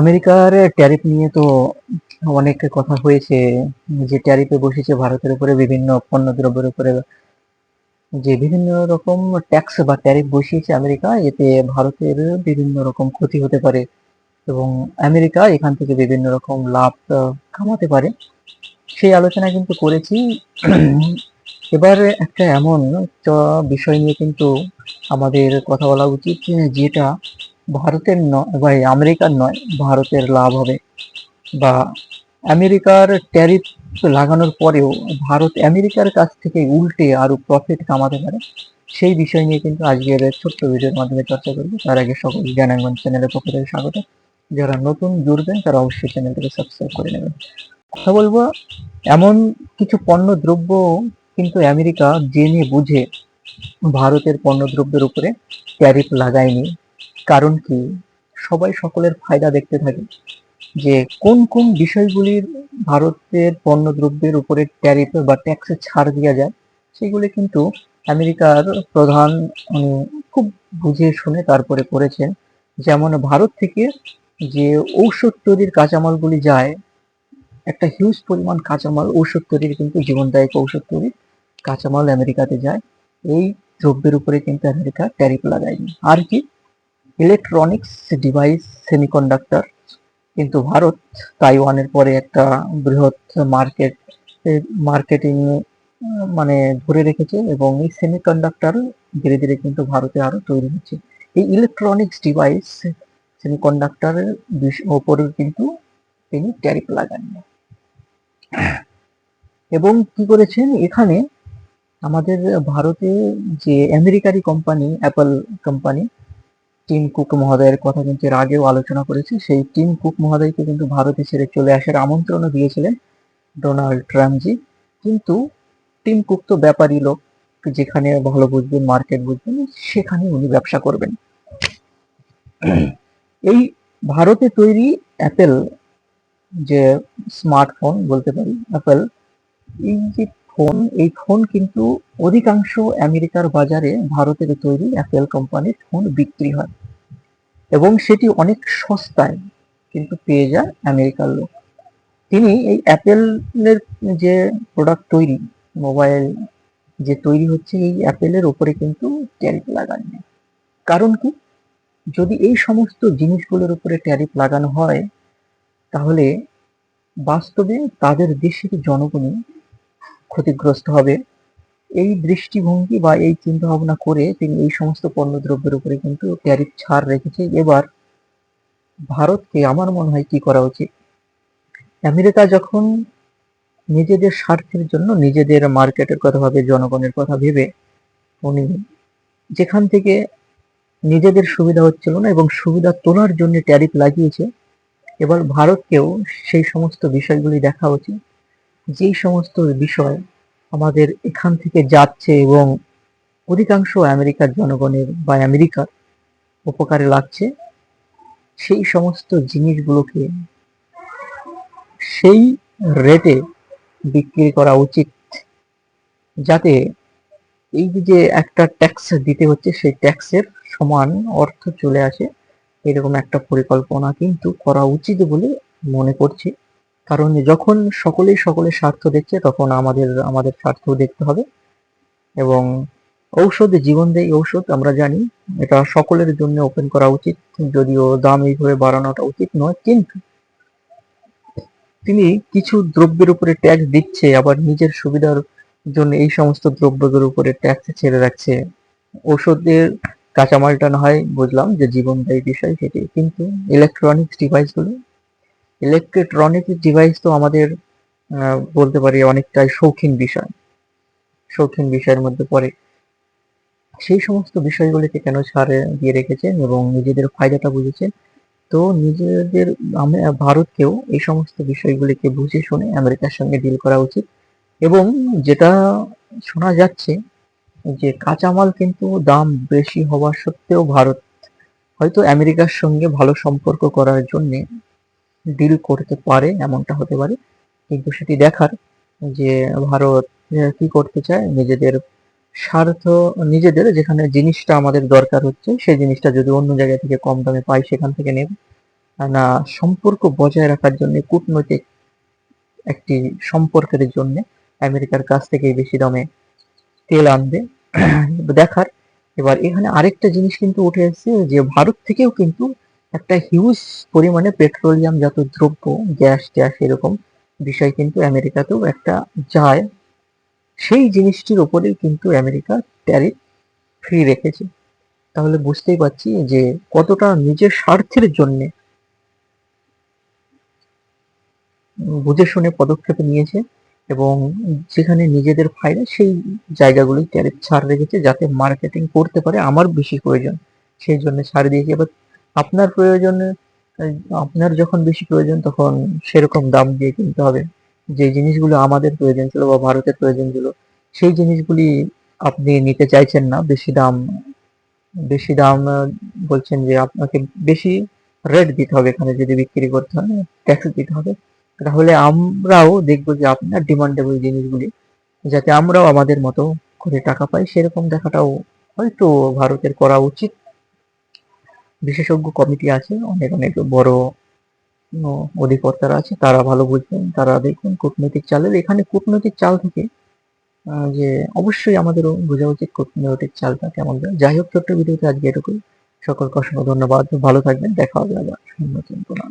আমেরিকার ট্যারিফ নিয়ে তো অনেক কথা হয়েছে। যে ট্যারিফে বসেছে ভারতের উপরে বিভিন্ন পণ্য দ্রব্যের উপরে। যে বিভিন্ন রকম ট্যাক্স বা ট্যারিফ বসিয়েছে আমেরিকা, এতে ভারতের বিভিন্ন রকম ক্ষতি হতে পারে এবং আমেরিকা এখান থেকে বিভিন্ন রকম লাভ কামাতে পারে। সেই আলোচনা কিন্তু করেছি। এবার একটা এমন বিষয় নিয়ে কিন্তু আমাদের কথা বলা উচিত যেটা ভারতের নয় বা আমেরিকার নয়, ভারতের লাভ হবে। বা আমেরিকার ট্যারিফ লাগানোর পরেও ভারত আমেরিকার কাছ থেকে উল্টে আরও প্রফিট কামাতে পারে, সেই বিষয় নিয়ে কিন্তু আজকের ছোট্ট ভিডিওর মাধ্যমে চর্চা করব। তার আগে সকল জ্ঞানাঙ্গন চ্যানেলের পক্ষ থেকে স্বাগত। যারা নতুন জুড়বেন, তারা অবশ্যই চ্যানেলটাকে সাবস্ক্রাইব করে নেবেন। কথা বলব, এমন কিছু পণ্য দ্রব্য কিন্তু আমেরিকা জেনে বুঝে ভারতের পণ্যদ্রব্যের উপরে ট্যারিফ লাগায়নি। কারণ কি? সবাই সকলের ফায়দা দেখতে থাকে যে কোন কোন বিষয়গুলির ভারতের পণ্যদ্রব্যের উপরে ট্যারিফ বা ট্যাক্সে ছাড় দেওয়া যায়, সেগুলি কিন্তু আমেরিকার প্রধান উনি খুব বুঝে শুনে তারপরে করেছেন। যেমন ভারত থেকে যে ঔষধ তৈরির কাঁচামালগুলি যায়, একটা হিউজ পরিমাণ কাঁচামাল ঔষধ তৈরির কিন্তু জীবনদায়ক ঔষধ তৈরির কাঁচামাল আমেরিকাতে যায়, এই দ্রব্যের উপরে কিন্তু আমেরিকা ট্যারিফ লাগায়নি। আর কি? ইলেকট্রনিক্স ডিভাইস সেমিকন্ডাক্টর কিন্তু ভারত তাইওয়ানের পরে একটা বৃহৎ মার্কেট মার্কেটিং মানে ধরে রেখেছে এবং এই সেমিকন্ডাক্টর ধীরে ধীরে কিন্তু ভারতে আরও তৈরি হচ্ছে। এই ইলেকট্রনিক্স ডিভাইস সেমিকন্ডাক্টরের ওপরে কিন্তু তিনি ট্যারিফ লাগাননি এবং কি করেছেন? এখানে আমাদের ভারতে যে আমেরিকারি company Apple company Tim Cook মহোদয়ের কথা কিন্তু এর আগেও আলোচনা করেছি। সেই টিম কুক মহোদয়কে কিন্তু ভারতে ছেড়ে চলে আসার আমন্ত্রণও দিয়েছিলেন ডোনাল্ড ট্রাম্পজি। কিন্তু টিম কুক তো ব্যাপারী লোক, যেখানে ভালো বুঝবেন, মার্কেট বুঝবেন, সেখানে উনি ব্যবসা করবেন। এই ভারতে তৈরি অ্যাপেল যে স্মার্টফোন বলতে পারি, অ্যাপেল, এই যে ফোন, এই ফোন কিন্তু অধিকাংশ আমেরিকার বাজারে ভারতের তৈরি অ্যাপেল কোম্পানির ফোন বিক্রি হয়। এবং সেটি অনেক সস্তায় কিন্তু পেয়ে যায় আমেরিকার লোক। তিনি এই অ্যাপেলের যে প্রোডাক্ট তৈরি মোবাইল যে তৈরি হচ্ছে, এই অ্যাপেলের ওপরে কিন্তু ট্যারিফ লাগাননি কারণ কি? যদি এই সমস্ত জিনিসগুলোর উপরে ট্যারিফ লাগানো হয়, তাহলে বাস্তবে তাদের দেশের জনগণই ক্ষতিগ্রস্ত হবে। এই দৃষ্টিভঙ্গি বা এই চিন্তা ভাবনা করে তিনি এই সমস্ত পণ্যদ্রব্যের উপরে কিন্তু ট্যারিফ ছাড় রেখেছে। এবার ভারতকে আমার মনে হয় কি করা উচিত? আমেরিকা যখন নিজেদের স্বার্থের জন্য নিজেদের মার্কেটের কথা ভাবে, জনগণের কথা ভেবে, উনি যেখান থেকে নিজেদের সুবিধা হচ্ছিল না এবং সুবিধা তোলার জন্য ট্যারিফ লাগিয়েছে, এবার ভারতকেও সেই সমস্ত বিষয়গুলি দেখা উচিত। যেই সমস্ত বিষয় আমাদের এখান থেকে যাচ্ছে এবং অধিকাংশ আমেরিকার জনগণের বা আমেরিকার উপকারে লাগছে, সেই সমস্ত জিনিসগুলোকে সেই রেটে বিক্রি করা উচিত যাতে এই যে একটা ট্যাক্স দিতে হচ্ছে, সেই ট্যাক্সের সমান অর্থ চলে আসে, এরকম একটা পরিকল্পনা কিন্তু করা উচিত বলে মনে করছি। কারণ যখন সকলেই সকলের স্বার্থ দেখছে, তখন আমাদের আমাদের স্বার্থও দেখতে হবে। এবং ঔষধ, জীবন দেয় ঔষধ, আমরা জানি, এটা সকলের জন্য ওপেন করা উচিত, যদিও দাম এইভাবে বাড়ানোটা উচিত নয়, কিন্তু তিনি কিছু দ্রব্যের উপরে ট্যাক্স দিচ্ছে, আবার নিজের সুবিধার জন্য এই সমস্ত দ্রব্যের উপরে ট্যাক্স ছেড়ে রাখছে। ওষুধের কাঁচামালটা না হয়, বুঝলাম যে জীবনদায়ী বিষয় সেটি, কিন্তু ইলেকট্রনিক্স ডিভাইসগুলো ইলেকট্রনিক্স ডিভাইস তো আমাদের বলতে পারি অনেকটাই শৌখিন বিষয়। শৌখিন বিষয়ের মধ্যে পড়ে। সেই সমস্ত বিষয়গুলিকে কেন ছাড়ে দিয়ে রেখেছেন এবং নিজেদের ফায়দাটা বুঝেছেন তো নিজেদের ভারতকেও এই সমস্ত বিষয়গুলিকে বুঝে শুনে আমেরিকার সঙ্গে ডিল করা উচিত। এবং যেটা শোনা যাচ্ছে যে কাঁচামাল কিন্তু দাম বেশি হওয়া সত্ত্বেও ভারত হয়তো আমেরিকার সঙ্গে ভালো সম্পর্ক করার জন্য ডিল করতে পারে, এমনটা হতে পারে। কিন্তু সেটি দেখার যে ভারত কি করতে চায়, নিজেদের স্বার্থ, নিজেদের যেখানে জিনিসটা আমাদের দরকার হচ্ছে, সেই জিনিসটা যদি অন্য জায়গা থেকে কম দামে পাই সেখান থেকে নেবে। না, সম্পর্ক বজায় রাখার জন্য, কূটনৈতিক একটি সম্পর্কের জন্য আমেরিকার কাছ থেকে বেশি দামে তেল আনবে। দেখার, এবার এখানে আরেকটা জিনিস কিন্তু উঠে এসেছে, যে ভারত থেকেও কিন্তু একটা হিউজ পরিমাণে পেট্রোলিয়াম জাত দ্রব্য গ্যাস ট্যাস এরকম বিষয় কিন্তু আমেরিকাতেও একটা যায়। সেই জিনিসটির ওপরেই কিন্তু আমেরিকা ট্যারিফ ফ্রি রেখেছে। তাহলে বুঝতেই পারছি যে কতটা নিজের স্বার্থের জন্য বুঝে শুনে পদক্ষেপ নিয়েছে এবং যেখানে নিজেদের ফায়দা, সেই জায়গাগুলোই ট্যারিফ ছাড় রেখেছে যাতে মার্কেটিং করতে পারে, আমার বেশি প্রয়োজন। সেই জন্য ছাড় দিয়েছে। এবার আপনার প্রয়োজনে আপনার যখন বেশি প্রয়োজন তখন সেরকম দাম দিয়ে কিনতে হবে। যে জিনিসগুলো আমাদের প্রয়োজন ছিল বা ভারতের প্রয়োজন ছিল, সেই জিনিসগুলি আপনি নিতে চাইছেন না। বেশি দাম বেশি দাম বলছেন যে আপনাকে বেশি রেট দিতে হবে এখানে যদি বিক্রি করতে হয় ট্যাক্স দিতে হবে। তাহলে আমরাও দেখব যে আপনার ডিমান্ডেবল জিনিসগুলি, যাতে আমরাও আমাদের মতো করে টাকা পাই, সেরকম দেখাটাও হয়তো ভারতের করা উচিত। বিশেষজ্ঞ কমিটি আছে, অনেক অনেক বড় অধিকর্তারা আছে, তারা ভালো বুঝবেন, তারা দেখুন কূটনৈতিক চালের, এখানে কূটনৈতিক চাল থেকে যে অবশ্যই আমাদেরও বোঝা উচিত কূটনৈতিক চালটা কেমন। যাই হোক, ছোট্ট ভিডিওতে আজকে এটুকুই। সকলকে অসংখ্য ধন্যবাদ। ভালো থাকবেন। দেখা হবে আবার নতুন কোনো